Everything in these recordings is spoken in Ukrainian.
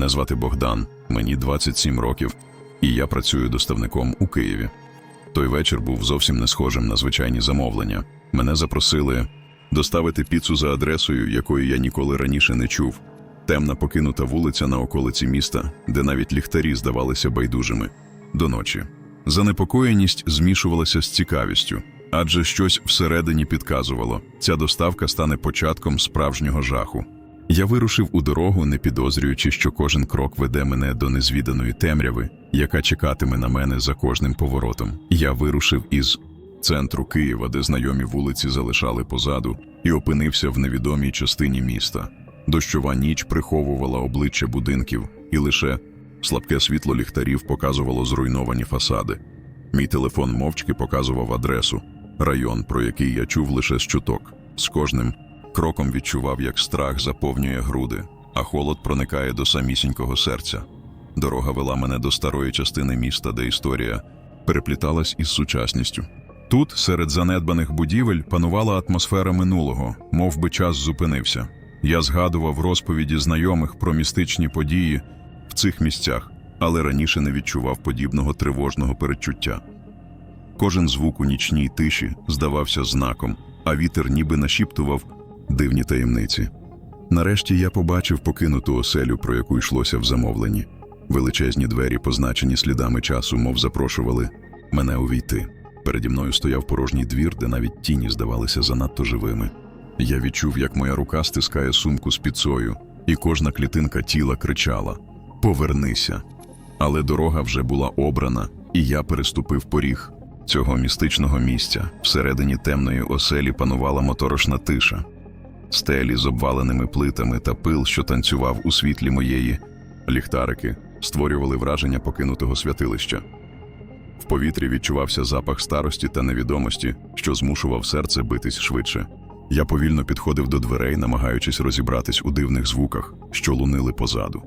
Мене звати Богдан, мені 27 років, і я працюю доставником у Києві. Той вечір був зовсім не схожим на звичайні замовлення. Мене запросили доставити піцу за адресою, якої я ніколи раніше не чув. Темна покинута вулиця на околиці міста, де навіть ліхтарі здавалися байдужими. До ночі. Занепокоєність змішувалася з цікавістю, адже щось всередині підказувало, ця доставка стане початком справжнього жаху. Я вирушив у дорогу, не підозрюючи, що кожен крок веде мене до незвіданої темряви, яка чекатиме на мене за кожним поворотом. Я вирушив із центру Києва, де знайомі вулиці залишали позаду, і опинився в невідомій частині міста. Дощова ніч приховувала обличчя будинків, і лише слабке світло ліхтарів показувало зруйновані фасади. Мій телефон мовчки показував адресу, район, про який я чув лише з чуток. З кожним кроком відчував, як страх заповнює груди, а холод проникає до самісінького серця. Дорога вела мене до старої частини міста, де історія перепліталась із сучасністю. Тут, серед занедбаних будівель, панувала атмосфера минулого, мов би час зупинився. Я згадував розповіді знайомих про містичні події в цих місцях, але раніше не відчував подібного тривожного передчуття. Кожен звук у нічній тиші здавався знаком, а вітер ніби нашіптував дивні таємниці. Нарешті я побачив покинуту оселю, про яку йшлося в замовленні. Величезні двері, позначені слідами часу, мов запрошували мене увійти. Переді мною стояв порожній двір, де навіть тіні здавалися занадто живими. Я відчув, як моя рука стискає сумку з піцою, і кожна клітинка тіла кричала Повернися. Але дорога вже була обрана, і я переступив поріг цього містичного місця. Всередині темної оселі панувала моторошна тиша, стелі з обваленими плитами та пил, що танцював у світлі моєї ліхтарики, створювали враження покинутого святилища. В повітрі відчувався запах старості та невідомості, що змушував серце битись швидше. Я повільно підходив до дверей, намагаючись розібратись у дивних звуках, що лунили позаду.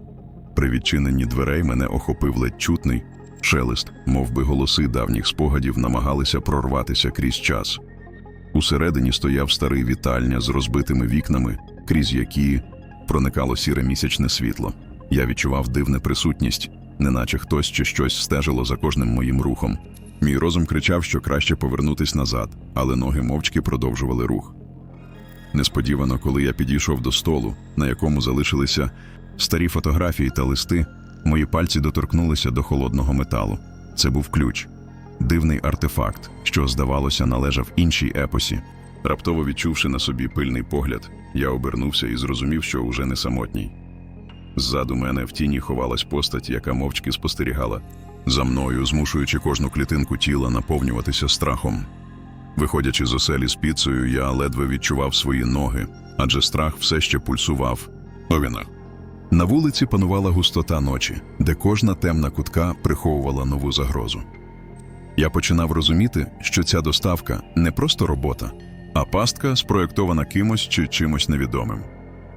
При відчиненні дверей мене охопив ледь чутний шелест, мов би голоси давніх спогадів намагалися прорватися крізь час. Усередині стояв старий вітальня з розбитими вікнами, крізь які проникало сіре місячне світло. Я відчував дивну присутність, неначе хтось чи щось стежило за кожним моїм рухом. Мій розум кричав, що краще повернутись назад, але ноги мовчки продовжували рух. Несподівано, коли я підійшов до столу, на якому залишилися старі фотографії та листи, мої пальці доторкнулися до холодного металу. Це був ключ, дивний артефакт, що, здавалося, належав іншій епосі. Раптово відчувши на собі пильний погляд, я обернувся і зрозумів, що уже не самотній. Ззаду мене в тіні ховалась постать, яка мовчки спостерігала за мною, змушуючи кожну клітинку тіла наповнюватися страхом. Виходячи з оселі з піцею, я ледве відчував свої ноги, адже страх все ще пульсував. Овіна. На вулиці панувала густота ночі, де кожна темна кутка приховувала нову загрозу. Я починав розуміти, що ця доставка не просто робота, а пастка, спроєктована кимось чи чимось невідомим.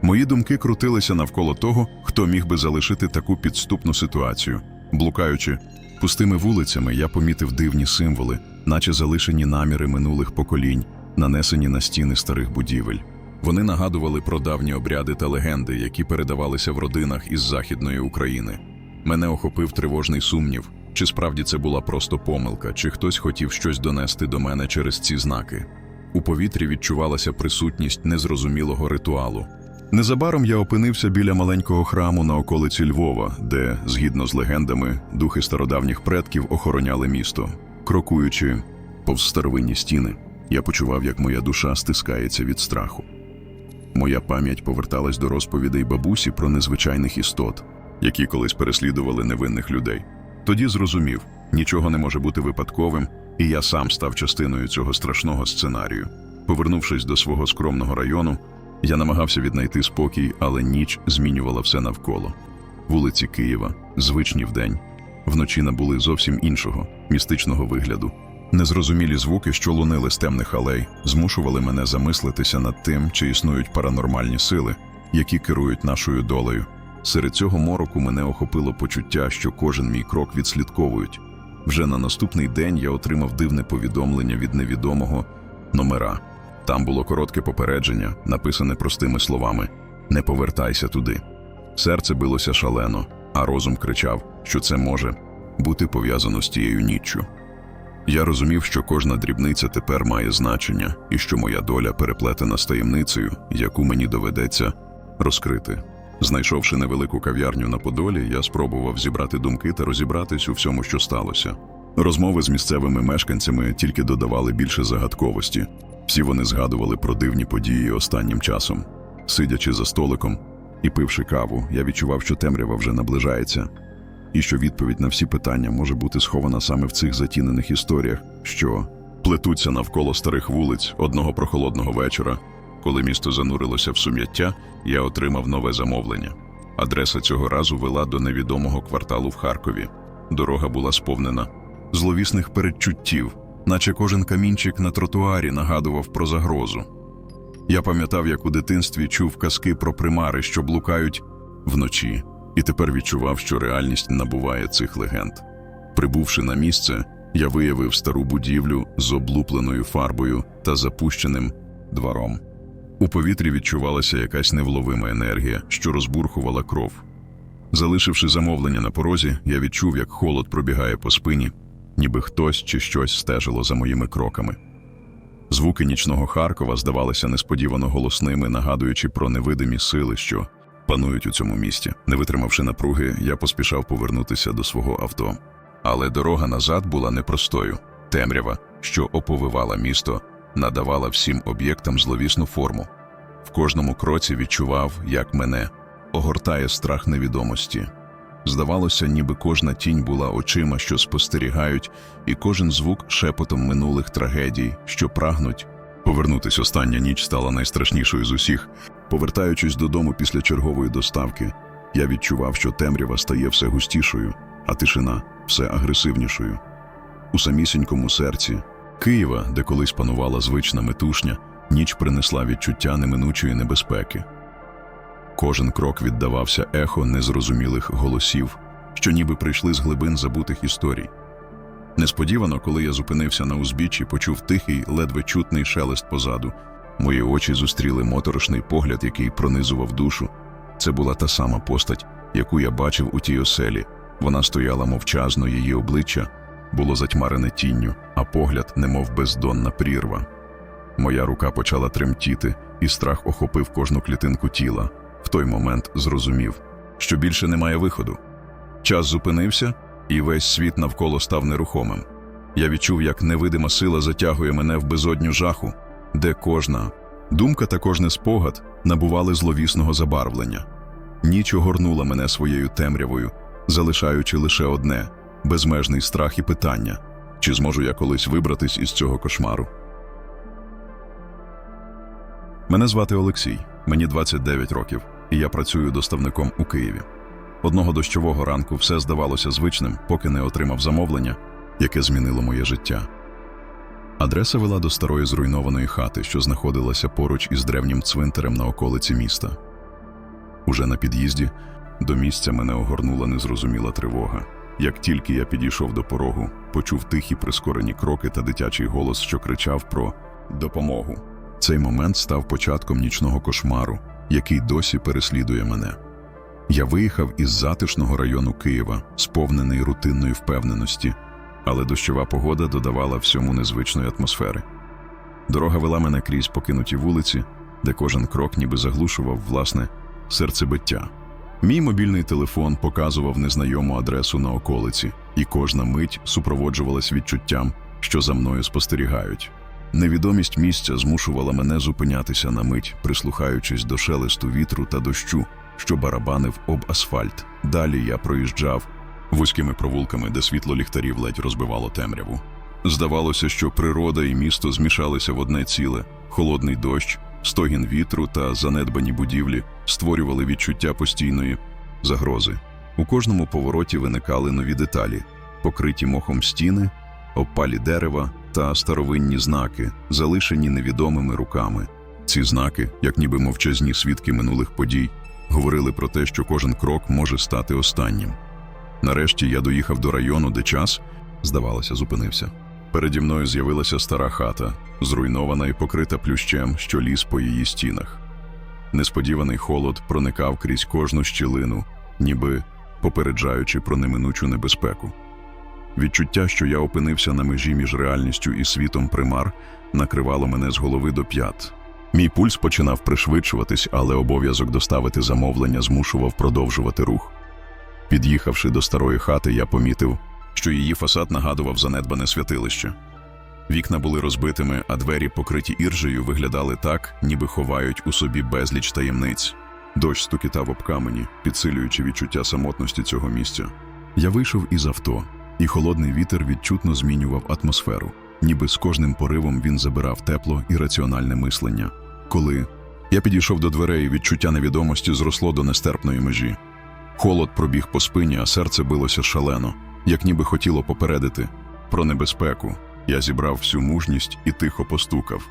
Мої думки крутилися навколо того, хто міг би залишити таку підступну ситуацію. Блукаючи пустими вулицями, я помітив дивні символи, наче залишені наміри минулих поколінь, нанесені на стіни старих будівель. Вони нагадували про давні обряди та легенди, які передавалися в родинах із Західної України. Мене охопив тривожний сумнів, чи справді це була просто помилка, чи хтось хотів щось донести до мене через ці знаки. У повітрі відчувалася присутність незрозумілого ритуалу. Незабаром я опинився біля маленького храму на околиці Львова, де, згідно з легендами, духи стародавніх предків охороняли місто. Крокуючи повз старовинні стіни, я почував, як моя душа стискається від страху. Моя пам'ять поверталась до розповідей бабусі про незвичайних істот, які колись переслідували невинних людей. Тоді зрозумів, нічого не може бути випадковим, і я сам став частиною цього страшного сценарію. Повернувшись до свого скромного району, я намагався віднайти спокій, але ніч змінювала все навколо. Вулиці Києва, звичні вдень, вночі набули зовсім іншого, містичного вигляду. Незрозумілі звуки, що лунили з темних алей, змушували мене замислитися над тим, чи існують паранормальні сили, які керують нашою долею. Серед цього мороку мене охопило почуття, що кожен мій крок відслідковують. Вже на наступний день я отримав дивне повідомлення від невідомого номера. Там було коротке попередження, написане простими словами: Не повертайся туди. Серце билося шалено, а розум кричав, що це може бути пов'язано з тією ніччю. Я розумів, що кожна дрібниця тепер має значення, і що моя доля переплетена з таємницею, яку мені доведеться розкрити. Знайшовши невелику кав'ярню на Подолі, я спробував зібрати думки та розібратись у всьому, що сталося. Розмови з місцевими мешканцями тільки додавали більше загадковості. Всі вони згадували про дивні події останнім часом. Сидячи за столиком і пивши каву, я відчував, що темрява вже наближається, і що відповідь на всі питання може бути схована саме в цих затінених історіях, що плетуться навколо старих вулиць одного прохолодного вечора. Коли місто занурилося в сум'яття, я отримав нове замовлення. Адреса цього разу вела до невідомого кварталу в Харкові. Дорога була сповнена зловісних передчуттів, наче кожен камінчик на тротуарі нагадував про загрозу. Я пам'ятав, як у дитинстві чув казки про примари, що блукають вночі, і тепер відчував, що реальність набуває цих легенд. Прибувши на місце, я виявив стару будівлю з облупленою фарбою та запущеним двором. У повітрі відчувалася якась невловима енергія, що розбурхувала кров. Залишивши замовлення на порозі, я відчув, як холод пробігає по спині, ніби хтось чи щось стежило за моїми кроками. Звуки нічного Харкова здавалися несподівано голосними, нагадуючи про невидимі сили, що панують у цьому місті. Не витримавши напруги, я поспішав повернутися до свого авто. Але дорога назад була непростою. Темрява, що оповивала місто, надавала всім об'єктам зловісну форму. В кожному кроці відчував, як мене огортає страх невідомості. Здавалося, ніби кожна тінь була очима, що спостерігають, і кожен звук шепотом минулих трагедій, що прагнуть. Повернутись остання ніч стала найстрашнішою з усіх. Повертаючись додому після чергової доставки, я відчував, що темрява стає все густішою, а тишина все агресивнішою. У самісінькому серці Києва, де колись панувала звична метушня, ніч принесла відчуття неминучої небезпеки. Кожен крок віддавався ехо незрозумілих голосів, що ніби прийшли з глибин забутих історій. Несподівано, коли я зупинився на узбіччі, почув тихий, ледве чутний шелест позаду. Мої очі зустріли моторошний погляд, який пронизував душу. Це була та сама постать, яку я бачив у тій оселі. Вона стояла мовчазно, її обличчя було затьмарене тінню, а погляд, немов бездонна прірва. Моя рука почала тремтіти, і страх охопив кожну клітинку тіла. В той момент зрозумів, що більше немає виходу. Час зупинився, і весь світ навколо став нерухомим. Я відчув, як невидима сила затягує мене в безодню жаху, де кожна думка та кожний спогад набували зловісного забарвлення. Ніч огорнула мене своєю темрявою, залишаючи лише одне безмежний страх і питання, чи зможу я колись вибратись із цього кошмару. Мене звати Олексій, мені 29 років, і я працюю доставником у Києві. Одного дощового ранку все здавалося звичним, поки не отримав замовлення, яке змінило моє життя. Адреса вела до старої зруйнованої хати, що знаходилася поруч із древнім цвинтарем на околиці міста. Уже на під'їзді до місця мене огорнула незрозуміла тривога. Як тільки я підійшов до порогу, почув тихі прискорені кроки та дитячий голос, що кричав про допомогу. Цей момент став початком нічного кошмару, який досі переслідує мене. Я виїхав із затишного району Києва, сповнений рутинної впевненості, але дощова погода додавала всьому незвичної атмосфери. Дорога вела мене крізь покинуті вулиці, де кожен крок ніби заглушував власне серцебиття. Мій мобільний телефон показував незнайому адресу на околиці, і кожна мить супроводжувалась відчуттям, що за мною спостерігають. Невідомість місця змушувала мене зупинятися на мить, прислухаючись до шелесту вітру та дощу, що барабанив об асфальт. Далі я проїжджав вузькими провулками, де світло ліхтарів ледь розбивало темряву. Здавалося, що природа і місто змішалися в одне ціле, холодний дощ, стогін вітру та занедбані будівлі створювали відчуття постійної загрози. У кожному повороті виникали нові деталі, покриті мохом стіни, обпалі дерева та старовинні знаки, залишені невідомими руками. Ці знаки, як ніби мовчазні свідки минулих подій, говорили про те, що кожен крок може стати останнім. Нарешті я доїхав до району, де час, здавалося, зупинився. Переді мною з'явилася стара хата, зруйнована і покрита плющем, що ліз по її стінах. Несподіваний холод проникав крізь кожну щілину, ніби попереджаючи про неминучу небезпеку. Відчуття, що я опинився на межі між реальністю і світом примар, накривало мене з голови до п'ят. Мій пульс починав пришвидшуватись, але обов'язок доставити замовлення змушував продовжувати рух. Під'їхавши до старої хати, я помітив, що її фасад нагадував занедбане святилище. Вікна були розбитими, а двері, покриті іржею, виглядали так, ніби ховають у собі безліч таємниць. Дощ стукітав об камені, підсилюючи відчуття самотності цього місця. Я вийшов із авто, і холодний вітер відчутно змінював атмосферу, ніби з кожним поривом він забирав тепло і раціональне мислення. Коли я підійшов до дверей, відчуття невідомості зросло до нестерпної межі. Холод пробіг по спині, а серце билося шалено, як ніби хотіло попередити про небезпеку. Я зібрав всю мужність і тихо постукав.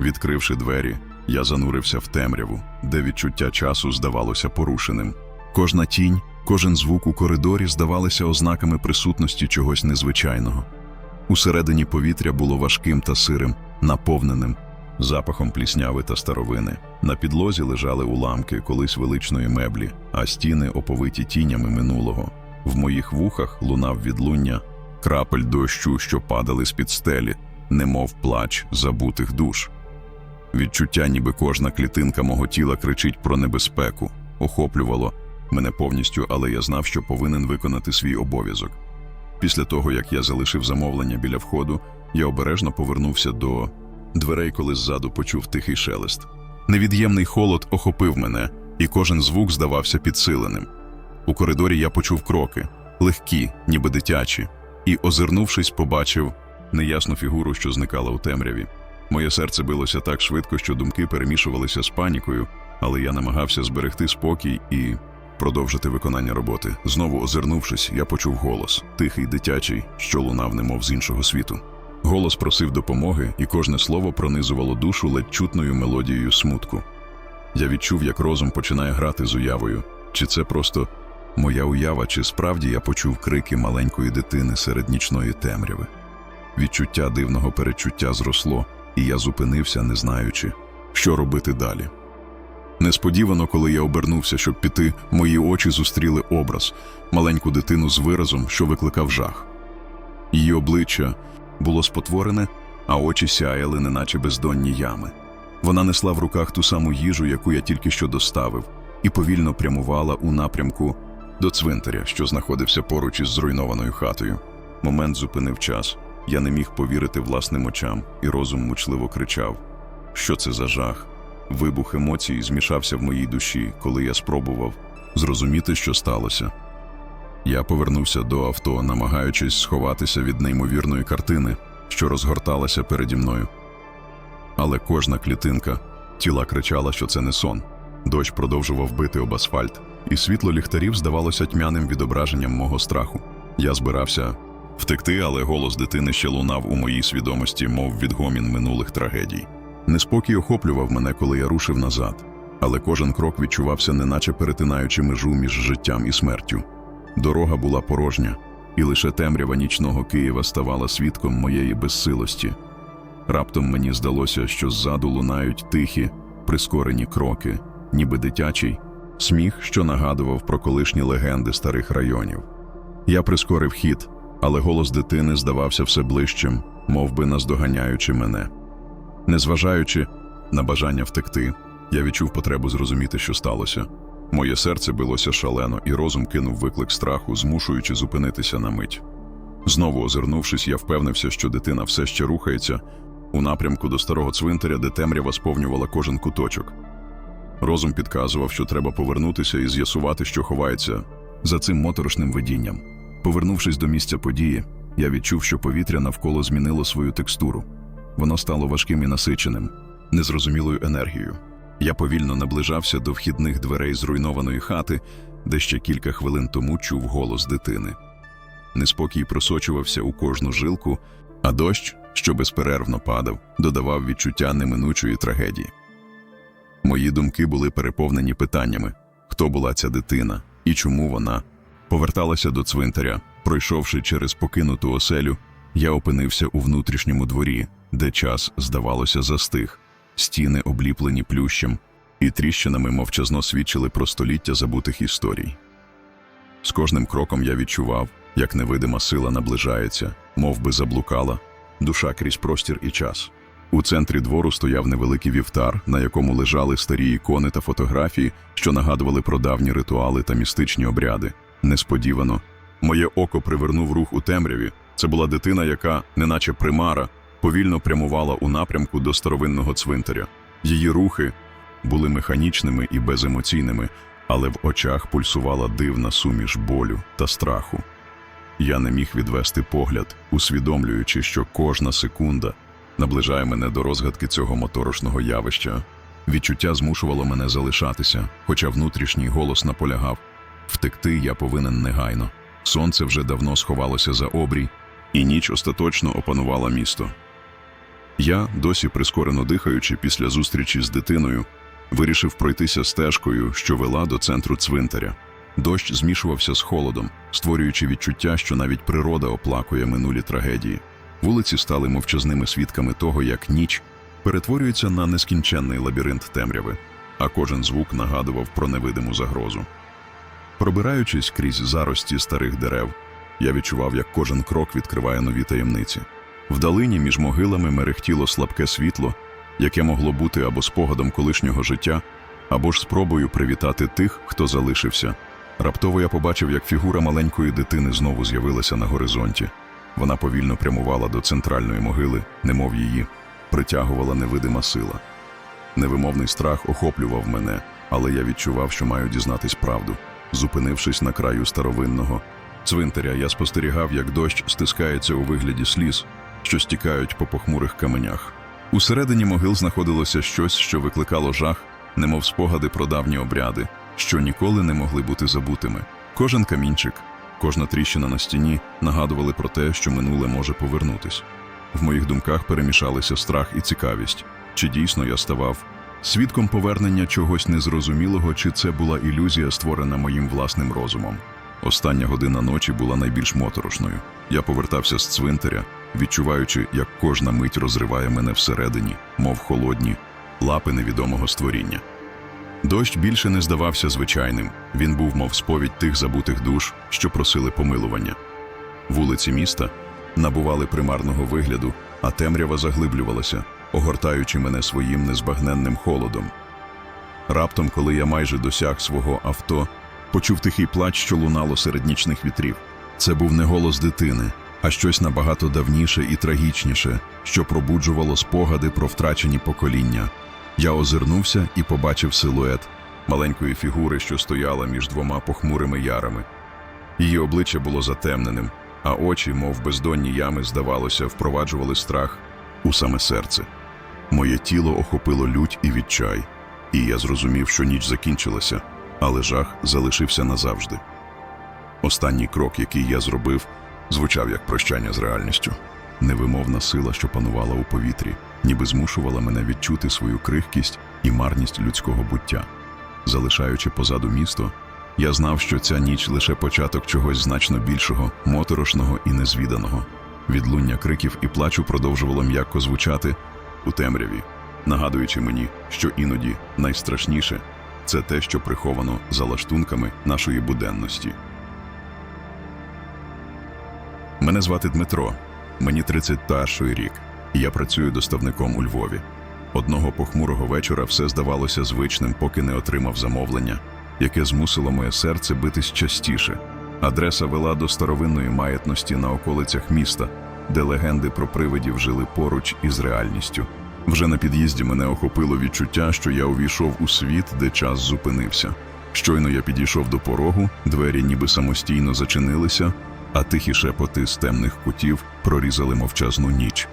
Відкривши двері, я занурився в темряву, де відчуття часу здавалося порушеним. Кожна тінь, кожен звук у коридорі здавалися ознаками присутності чогось незвичайного. Усередині повітря було важким та сирим, наповненим запахом плісняви та старовини. На підлозі лежали уламки колись величної меблі, а стіни оповиті тінями минулого. В моїх вухах лунав відлуння крапель дощу, що падали з-під стелі, немов плач забутих душ. Відчуття, ніби кожна клітинка мого тіла кричить про небезпеку, охоплювало мене повністю, але я знав, що повинен виконати свій обов'язок. Після того, як я залишив замовлення біля входу, я обережно повернувся до дверей, коли ззаду почув тихий шелест. Невід'ємний холод охопив мене, і кожен звук здавався підсиленим. У коридорі я почув кроки, легкі, ніби дитячі, і, озирнувшись, побачив неясну фігуру, що зникала у темряві. Моє серце билося так швидко, що думки перемішувалися з панікою, але я намагався зберегти спокій і продовжити виконання роботи. Знову озирнувшись, я почув голос, тихий, дитячий, що лунав немов з іншого світу. Голос просив допомоги, і кожне слово пронизувало душу ледь чутною мелодією смутку. Я відчув, як розум починає грати з уявою. Чи це просто моя уява, чи справді я почув крики маленької дитини серед нічної темряви. Відчуття дивного перечуття зросло, і я зупинився, не знаючи, що робити далі. Несподівано, коли я обернувся, щоб піти, мої очі зустріли образ маленьку дитину з виразом, що викликав жах. Її обличчя було спотворене, а очі сяяли, неначе бездонні ями. Вона несла в руках ту саму їжу, яку я тільки що доставив, і повільно прямувала у напрямку до цвинтаря, що знаходився поруч із зруйнованою хатою. Момент зупинив час. Я не міг повірити власним очам, і розум мучливо кричав: Що це за жах? Вибух емоцій змішався в моїй душі, коли я спробував зрозуміти, що сталося. Я повернувся до авто, намагаючись сховатися від неймовірної картини, що розгорталася переді мною. Але кожна клітинка тіла кричала, що це не сон. Дощ продовжував бити об асфальт, і світло ліхтарів здавалося тьмяним відображенням мого страху. Я збирався втекти, але голос дитини ще лунав у моїй свідомості, мов відгомін минулих трагедій. Неспокій охоплював мене, коли я рушив назад, але кожен крок відчувався, неначе перетинаючи межу між життям і смертю. Дорога була порожня, і лише темрява нічного Києва ставала свідком моєї безсилості. Раптом мені здалося, що ззаду лунають тихі, прискорені кроки, ніби дитячий, сміх, що нагадував про колишні легенди старих районів. Я прискорив хід, але голос дитини здавався все ближчим, мов би наздоганяючи мене. Незважаючи на бажання втекти, я відчув потребу зрозуміти, що сталося. Моє серце билося шалено, і розум кинув виклик страху, змушуючи зупинитися на мить. Знову озирнувшись, я впевнився, що дитина все ще рухається у напрямку до старого цвинтаря, де темрява сповнювала кожен куточок. Розум підказував, що треба повернутися і з'ясувати, що ховається за цим моторошним видінням. Повернувшись до місця події, я відчув, що повітря навколо змінило свою текстуру. Воно стало важким і насиченим, незрозумілою енергією. Я повільно наближався до вхідних дверей зруйнованої хати, де ще кілька хвилин тому чув голос дитини. Неспокій просочувався у кожну жилку, а дощ, що безперервно падав, додавав відчуття неминучої трагедії. Мої думки були переповнені питаннями: хто була ця дитина і чому вона поверталася до цвинтаря. Пройшовши через покинуту оселю, я опинився у внутрішньому дворі, де час, здавалося, застиг. Стіни обліплені плющем, і тріщинами мовчазно свідчили про століття забутих історій. З кожним кроком я відчував, як невидима сила наближається, мов би заблукала, душа крізь простір і час. У центрі двору стояв невеликий вівтар, на якому лежали старі ікони та фотографії, що нагадували про давні ритуали та містичні обряди. Несподівано, моє око привернув рух у темряві. Це була дитина, яка, неначе примара, повільно прямувала у напрямку до старовинного цвинтаря. Її рухи були механічними і беземоційними, але в очах пульсувала дивна суміш болю та страху. Я не міг відвести погляд, усвідомлюючи, що кожна секунда наближає мене до розгадки цього моторошного явища. Відчуття змушувало мене залишатися, хоча внутрішній голос наполягав втекти я повинен негайно. Сонце вже давно сховалося за обрій, і ніч остаточно опанувала місто. Я, досі прискорено дихаючи після зустрічі з дитиною, вирішив пройтися стежкою, що вела до центру цвинтаря. Дощ змішувався з холодом, створюючи відчуття, що навіть природа оплакує минулі трагедії. Вулиці стали мовчазними свідками того, як ніч перетворюється на нескінченний лабіринт темряви, а кожен звук нагадував про невидиму загрозу. Пробираючись крізь зарості старих дерев, я відчував, як кожен крок відкриває нові таємниці. Вдалині між могилами мерехтіло слабке світло, яке могло бути або спогадом колишнього життя, або ж спробою привітати тих, хто залишився. Раптово я побачив, як фігура маленької дитини знову з'явилася на горизонті. Вона повільно прямувала до центральної могили, немов її, притягувала невидима сила. Невимовний страх охоплював мене, але я відчував, що маю дізнатись правду. Зупинившись на краю старовинного цвинтаря, я спостерігав, як дощ стискається у вигляді сліз, що стікають по похмурих каменях. Усередині могил знаходилося щось, що викликало жах, немов спогади про давні обряди, що ніколи не могли бути забутими. Кожен камінчик, кожна тріщина на стіні нагадували про те, що минуле може повернутись. В моїх думках перемішалися страх і цікавість, чи дійсно я ставав свідком повернення чогось незрозумілого, чи це була ілюзія, створена моїм власним розумом. Остання година ночі була найбільш моторошною. Я повертався з цвинтаря, відчуваючи, як кожна мить розриває мене всередині, мов холодні лапи невідомого створіння. Дощ більше не здавався звичайним, він був, мов сповідь тих забутих душ, що просили помилування. Вулиці міста набували примарного вигляду, а темрява заглиблювалася, огортаючи мене своїм незбагненним холодом. Раптом, коли я майже досяг свого авто, почув тихий плач, що лунало серед нічних вітрів. Це був не голос дитини, а щось набагато давніше і трагічніше, що пробуджувало спогади про втрачені покоління. Я озирнувся і побачив силует маленької фігури, що стояла між двома похмурими ярами. Її обличчя було затемненим, а очі, мов бездонні ями, здавалося, впроваджували страх у саме серце. Моє тіло охопило лють і відчай, і я зрозумів, що ніч закінчилася, але жах залишився назавжди. Останній крок, який я зробив, звучав як прощання з реальністю. Невимовна сила, що панувала у повітрі, ніби змушувала мене відчути свою крихкість і марність людського буття. Залишаючи позаду місто, я знав, що ця ніч лише початок чогось значно більшого, моторошного і незвіданого. Відлуння криків і плачу продовжувало м'яко звучати у темряві, нагадуючи мені, що іноді найстрашніше це те, що приховано за лаштунками нашої буденності. Мене звати Дмитро, мені 31 рік, і я працюю доставником у Львові. Одного похмурого вечора все здавалося звичним, поки не отримав замовлення, яке змусило моє серце битись частіше. Адреса вела до старовинної маятності на околицях міста, де легенди про привидів жили поруч із реальністю. Вже на під'їзді мене охопило відчуття, що я увійшов у світ, де час зупинився. Щойно я підійшов до порогу, двері ніби самостійно зачинилися, а тихі шепоти з темних кутів прорізали мовчазну ніч.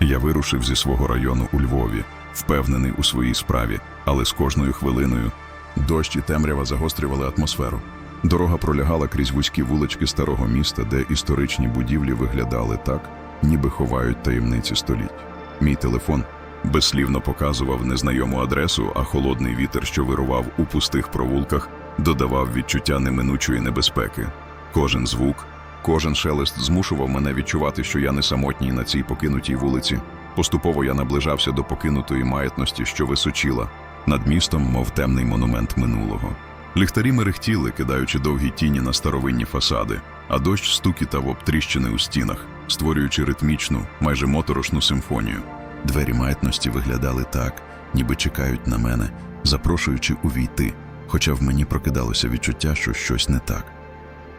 Я вирушив зі свого району у Львові, впевнений у своїй справі, але з кожною хвилиною дощ і темрява загострювали атмосферу. Дорога пролягала крізь вузькі вулички старого міста, де історичні будівлі виглядали так, ніби ховають таємниці століть. Мій телефон безслівно показував незнайому адресу, а холодний вітер, що вирував у пустих провулках, додавав відчуття неминучої небезпеки. Кожен звук, кожен шелест змушував мене відчувати, що я не самотній на цій покинутій вулиці. Поступово я наближався до покинутої маятності, що височіла, над містом, мов темний монумент минулого. Ліхтарі мерехтіли, кидаючи довгі тіні на старовинні фасади, а дощ стукітав об тріщини у стінах, створюючи ритмічну, майже моторошну симфонію. Двері маятності виглядали так, ніби чекають на мене, запрошуючи увійти, хоча в мені прокидалося відчуття, що щось не так.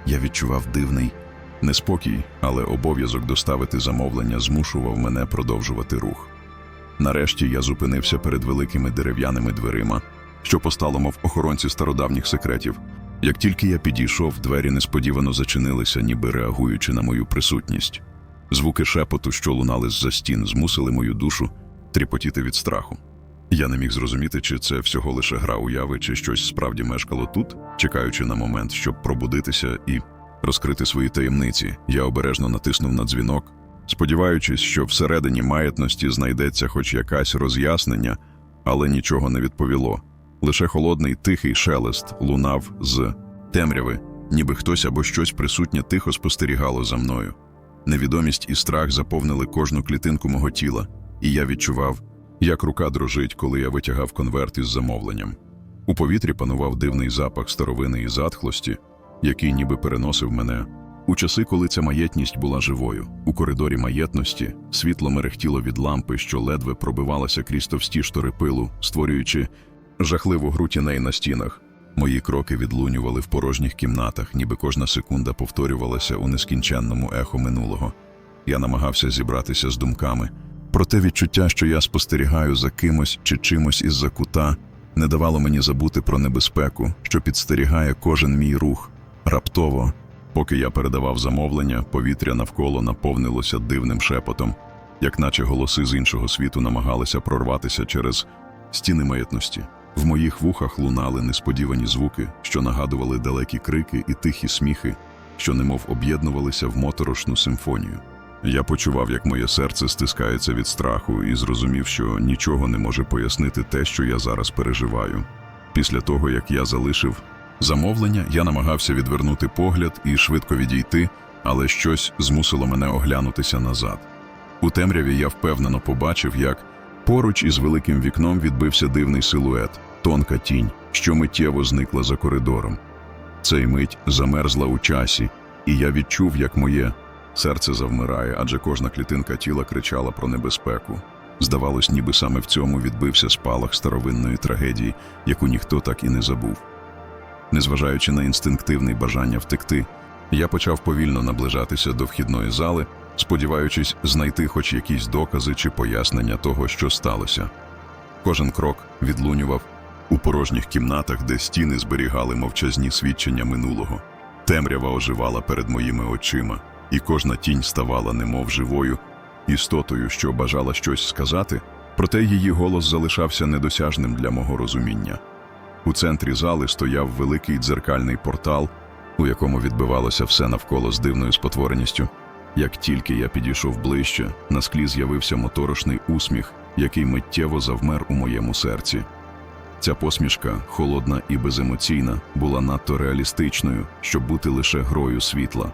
Я відчував дивний неспокій, але обов'язок доставити замовлення змушував мене продовжувати рух. Нарешті я зупинився перед великими дерев'яними дверима, що постало мов охоронці стародавніх секретів. Як тільки я підійшов, двері несподівано зачинилися, ніби реагуючи на мою присутність. Звуки шепоту, що лунали з-за стін, змусили мою душу тріпотіти від страху. Я не міг зрозуміти, чи це всього лише гра уяви, чи щось справді мешкало тут, чекаючи на момент, щоб пробудитися і розкрити свої таємниці. Я обережно натиснув на дзвінок, сподіваючись, що всередині маятності знайдеться хоч якась роз'яснення, але нічого не відповіло. Лише холодний тихий шелест лунав з темряви, ніби хтось або щось присутнє тихо спостерігало за мною. Невідомість і страх заповнили кожну клітинку мого тіла, і я відчував, як рука дрожить, коли я витягав конверт із замовленням. У повітрі панував дивний запах старовини і затхлості, який ніби переносив мене. У часи, коли ця маєтність була живою, у коридорі маєтності світло мерехтіло від лампи, що ледве пробивалася крізь товсті штори пилу, створюючи жахливу гру тіней на стінах. Мої кроки відлунювали в порожніх кімнатах, ніби кожна секунда повторювалася у нескінченному ехо минулого. Я намагався зібратися з думками. Проте відчуття, що я спостерігаю за кимось чи чимось із-за кута, не давало мені забути про небезпеку, що підстерігає кожен мій рух. Раптово, поки я передавав замовлення, повітря навколо наповнилося дивним шепотом, як наче голоси з іншого світу намагалися прорватися через стіни маєтності. В моїх вухах лунали несподівані звуки, що нагадували далекі крики і тихі сміхи, що немов об'єднувалися в моторошну симфонію. Я почував, як моє серце стискається від страху, і зрозумів, що нічого не може пояснити те, що я зараз переживаю. Після того, як я залишив замовлення, я намагався відвернути погляд і швидко відійти, але щось змусило мене оглянутися назад. У темряві я впевнено побачив, як поруч із великим вікном відбився дивний силует, тонка тінь, що миттєво зникла за коридором. Цей мить замерзла у часі, і я відчув, як моє серце завмирає, адже кожна клітинка тіла кричала про небезпеку. Здавалось, ніби саме в цьому відбився спалах старовинної трагедії, яку ніхто так і не забув. Незважаючи на інстинктивне бажання втекти, я почав повільно наближатися до вхідної зали, сподіваючись знайти хоч якісь докази чи пояснення того, що сталося. Кожен крок відлунював у порожніх кімнатах, де стіни зберігали мовчазні свідчення минулого. Темрява оживала перед моїми очима, і кожна тінь ставала немов живою істотою, що бажала щось сказати, проте її голос залишався недосяжним для мого розуміння. У центрі зали стояв великий дзеркальний портал, у якому відбивалося все навколо з дивною спотвореністю. Як тільки я підійшов ближче, на склі з'явився моторошний усміх, який миттєво завмер у моєму серці. Ця посмішка, холодна і беземоційна, була надто реалістичною, щоб бути лише грою світла.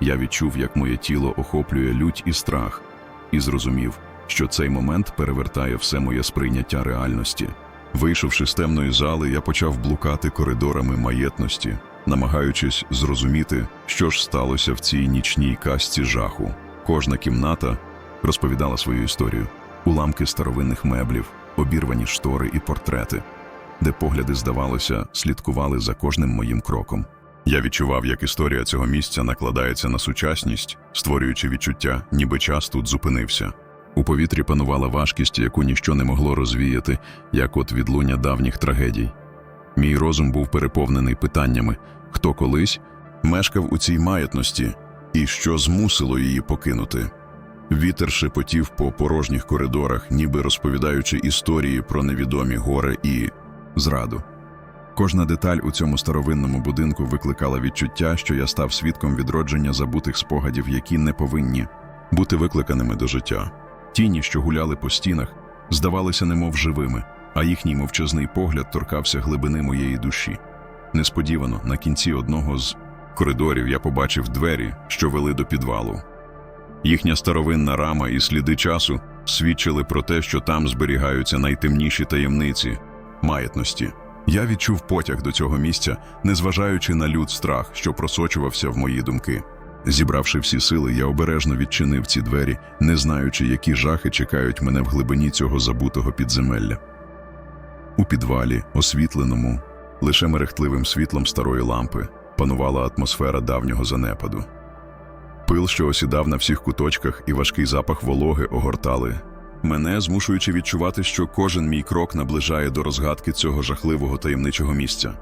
Я відчув, як моє тіло охоплює лють і страх, і зрозумів, що цей момент перевертає все моє сприйняття реальності. Вийшовши з темної зали, я почав блукати коридорами маєтності, намагаючись зрозуміти, що ж сталося в цій нічній казці жаху. Кожна кімната розповідала свою історію: уламки старовинних меблів, обірвані штори і портрети, де погляди, здавалося, слідкували за кожним моїм кроком. Я відчував, як історія цього місця накладається на сучасність, створюючи відчуття, ніби час тут зупинився. У повітрі панувала важкість, яку ніщо не могло розвіяти, як от відлуння давніх трагедій. Мій розум був переповнений питаннями, хто колись мешкав у цій маятності і що змусило її покинути. Вітер шепотів по порожніх коридорах, ніби розповідаючи історії про невідомі гори і зраду. Кожна деталь у цьому старовинному будинку викликала відчуття, що я став свідком відродження забутих спогадів, які не повинні бути викликаними до життя. Тіні, що гуляли по стінах, здавалися немов живими, а їхній мовчазний погляд торкався глибини моєї душі. Несподівано, на кінці одного з коридорів я побачив двері, що вели до підвалу. Їхня старовинна рама і сліди часу свідчили про те, що там зберігаються найтемніші таємниці. маєтності. Я відчув потяг до цього місця, незважаючи на люд страх, що просочувався в мої думки. Зібравши всі сили, я обережно відчинив ці двері, не знаючи, які жахи чекають мене в глибині цього забутого підземелля. У підвалі, освітленому, лише мерехтливим світлом старої лампи, панувала атмосфера давнього занепаду. Пил, що осідав на всіх куточках, і важкий запах вологи огортали мене, змушуючи відчувати, що кожен мій крок наближає до розгадки цього жахливого таємничого місця.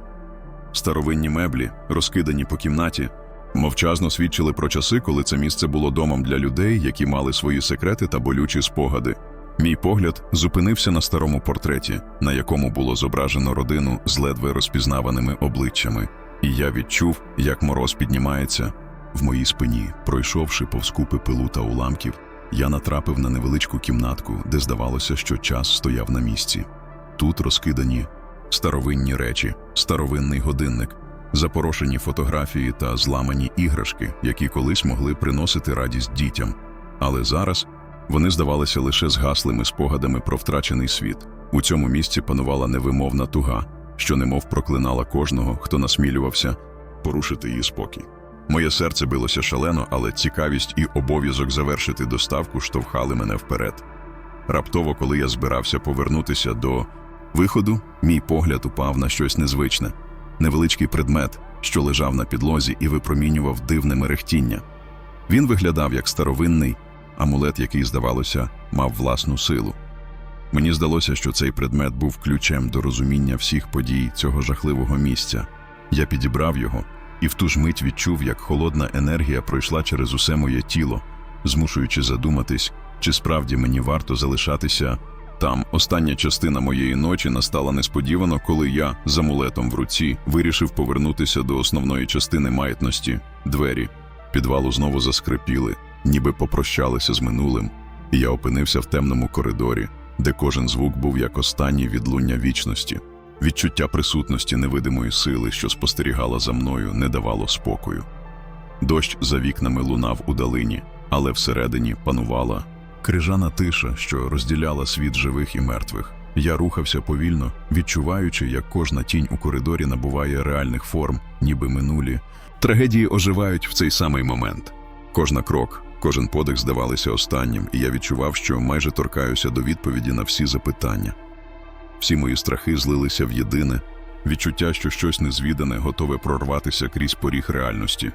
Старовинні меблі, розкидані по кімнаті, мовчазно свідчили про часи, коли це місце було домом для людей, які мали свої секрети та болючі спогади. Мій погляд зупинився на старому портреті, на якому було зображено родину з ледве розпізнаваними обличчями, і я відчув, як мороз піднімається. В моїй спині, пройшовши повз купи пилу та уламків, я натрапив на невеличку кімнатку, де здавалося, що час стояв на місці. Тут розкидані старовинні речі, старовинний годинник, запорошені фотографії та зламані іграшки, які колись могли приносити радість дітям. Але зараз вони здавалися лише згаслими спогадами про втрачений світ. У цьому місці панувала невимовна туга, що немов проклинала кожного, хто насмілювався порушити її спокій. Моє серце билося шалено, але цікавість і обов'язок завершити доставку штовхали мене вперед. Раптово, коли я збирався повернутися до виходу, мій погляд упав на щось незвичне невеличкий предмет, що лежав на підлозі і випромінював дивне мерехтіння. Він виглядав як старовинний амулет, який, здавалося, мав власну силу. Мені здалося, що цей предмет був ключем до розуміння всіх подій цього жахливого місця. Я підібрав його і в ту ж мить відчув, як холодна енергія пройшла через усе моє тіло, змушуючи задуматись, чи справді мені варто залишатися там. Остання частина моєї ночі настала несподівано, коли я, з амулетом в руці, вирішив повернутися до основної частини маятності двері. Підвалу знову заскрипіли, ніби попрощалися з минулим, і я опинився в темному коридорі, де кожен звук був як останнє відлуння вічності. Відчуття присутності невидимої сили, що спостерігала за мною, не давало спокою. Дощ за вікнами лунав у долині, але всередині панувала крижана тиша, що розділяла світ живих і мертвих. Я рухався повільно, відчуваючи, як кожна тінь у коридорі набуває реальних форм, ніби минулі. Трагедії оживають в цей самий момент. Кожна крок, кожен подих здавалися останнім, і я відчував, що майже торкаюся до відповіді на всі запитання. Всі мої страхи злилися в єдине відчуття, що щось незвідане готове прорватися крізь поріг реальності.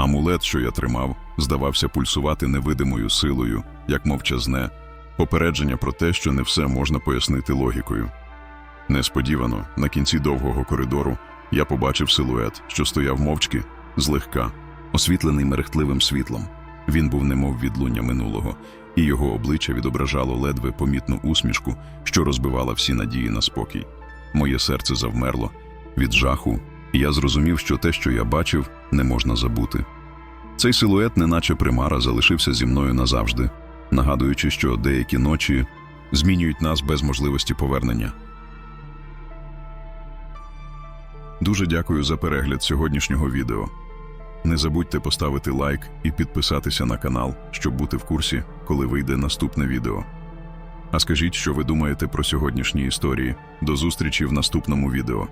Амулет, що я тримав, здавався пульсувати невидимою силою, як мовчазне, попередження про те, що не все можна пояснити логікою. Несподівано, на кінці довгого коридору, я побачив силует, що стояв мовчки, злегка, освітлений мерехтливим світлом. Він був немов відлуння минулого, і його обличчя відображало ледве помітну усмішку, що розбивала всі надії на спокій. Моє серце завмерло від жаху, і я зрозумів, що те, що я бачив, не можна забути. Цей силует, неначе примара, залишився зі мною назавжди, нагадуючи, що деякі ночі змінюють нас без можливості повернення. Дуже дякую за перегляд сьогоднішнього відео. Не забудьте поставити лайк і підписатися на канал, щоб бути в курсі, коли вийде наступне відео. А скажіть, що ви думаєте про сьогоднішні історії. До зустрічі в наступному відео.